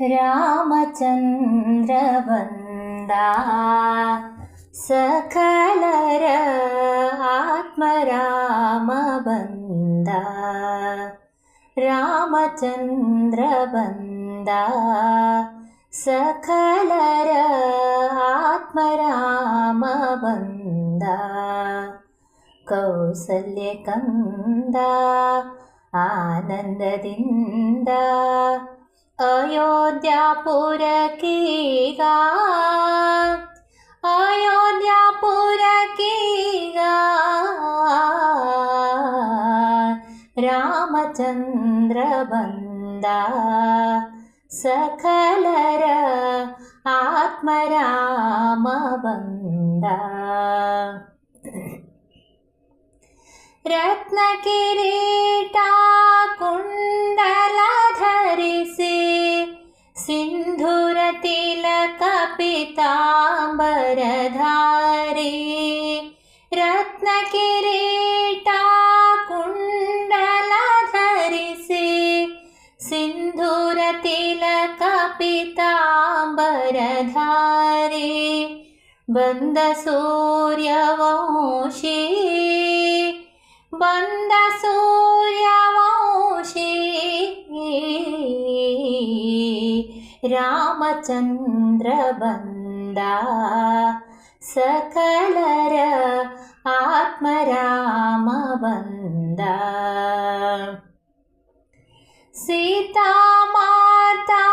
रामचन्द्रवन्दा। सकलर आत्मरामबन्दा रामचन्द्रवन्दा। सकलर आत्मरामबन्दा कौसल्यकन्दा आनन्ददिन्द अयोध्यापुरकीगा अयोध्यापुरकीगा रामचन्द्रबन्दा सकलर आत्मरामबन्दा रत्नकिरीटा कुण्डलधरिसि सिन्धुरतिलकपिताम्बरधारी रत्नकिरीटा कुण्डलधरिसि सिन्धुरतिलकपिताम्बरधारी बन्दसूर्यवंशी ब सूर्यवंशि सकलर आत्मरामबन्द सीता माता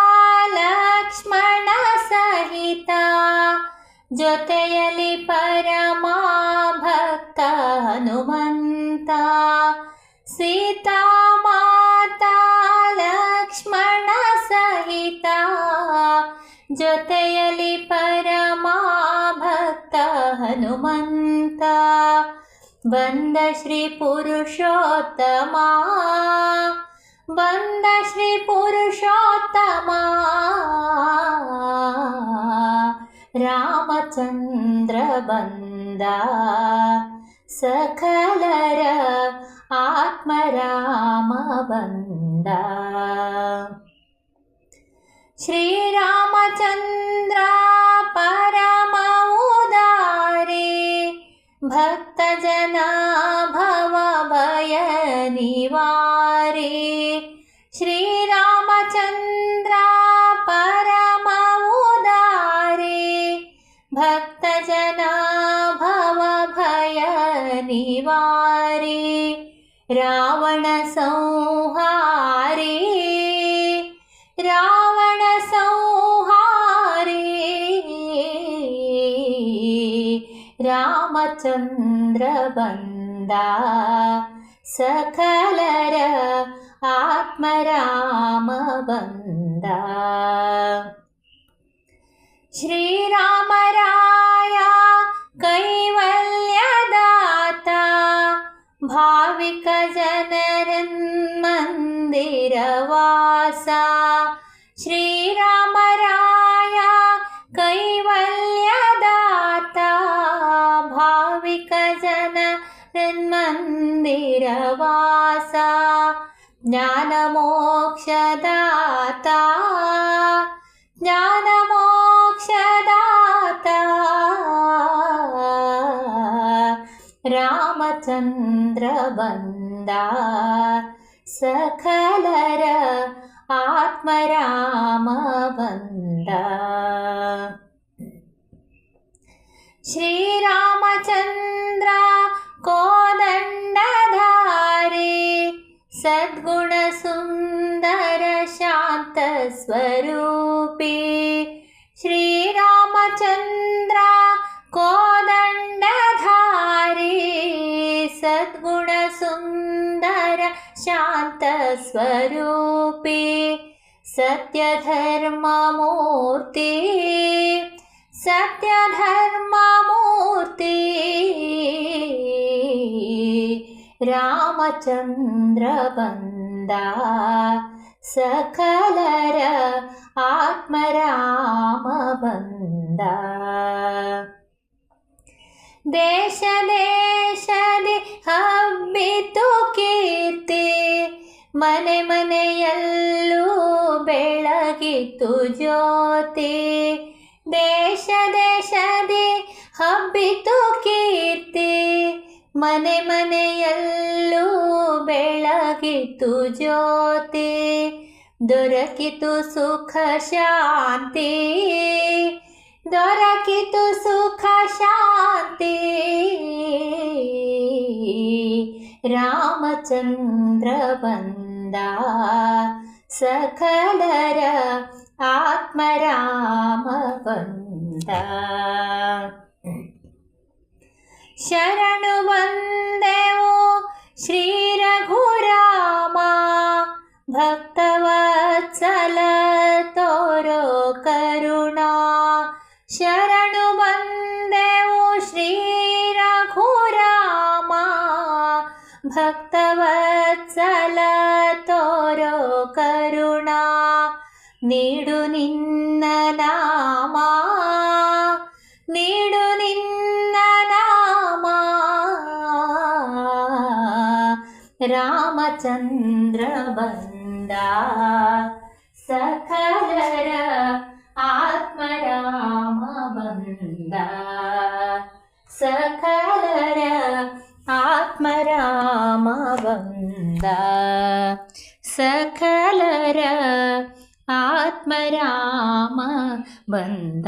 लक्ष्मण सहिता जत परमा भक्तानु हनुमन्ता। बश्री श्रीपुरुषोत्तमा वन्द श्रीपुरुषोत्तमा पुरुषोत्तमा सकलर वन्द सखलर श्रीरामचन्द्र भवभयनिवारे श्रीरामचन्द्रा परम उदारे भक्तजना भवभयनिवारे रावणसंहारे रावणसंहारे रामचन्द्रबन्दा सकलर आत्मरामबन्दा श्रीरामराया कैवल्यदाता भाविकजनरन्मन्दिरवासा श्रीरामराया भाविकजनरन्मन्दिरवासा ज्ञानमोक्षदाता ज्ञानमोक्षदाता रामचन्द्रबन्दा सकलर आत्मरामबन्दा श्रीरामचन्द्रा सद्गुणसुन्दर शान्तस्वरूपे श्रीरामचन्द्रा कोदण्डधारे सद्गुणसुन्दर शान्तस्वरूपे सत्यधर्ममूर्ति सत्यधर्ममूर्ति ರಾಮಚಂದ್ರ ಬಂದ ಸಕಲರ ಆತ್ಮರಾಮ ಬಂದ ದೇಶ ದೇಶದಿ ಹಬ್ಬಿತು ಕೀರ್ತಿ, ಮನೆ ಮನೆಯಲ್ಲೂ ಬೆಳಗಿತು ಜ್ಯೋತಿ. ದೇಶ ದೇಶದಿ ಹಬ್ಬಿತು ಕೀರ್ತಿ. ಮನೆ ಮನೆಯಲ್ಲೂ ಬೆಳಗಿತು ಜ್ಯೋತಿ, ದೊರಕಿತು ಸುಖ ಶಾಂತಿ, ದೊರಕಿತು ಸುಖ ಶಾಂತಿ. ರಾಮಚಂದ್ರ ಬಂದ ಸಕಲರ ಆತ್ಮರಾಮ ಬಂದ. ಶರಣು ಬಂದೆವು ಶ್ರೀ ರಘುರಾಮ ಭಕ್ತವತ್ಸಲ ತೋರೋ ಕರುಣಾ ಶರಣು ಬಂದೆವು ಶ್ರೀ ರಘುರಾಮ ಭಕ್ತವತ್ಸಲ ತೋರೋ ಕರುಣಾ ನೀಡು ನಿನ್ನ ರಾಮಚಂದ್ರ ಬಂದ ಸಕಲರ ಆತ್ಮರಾಮ ಬಂದ ಸಕಲರ ಆತ್ಮರಾಮ ಬಂದ ಸಕಲರ ಆತ್ಮರಾಮ ಬಂದ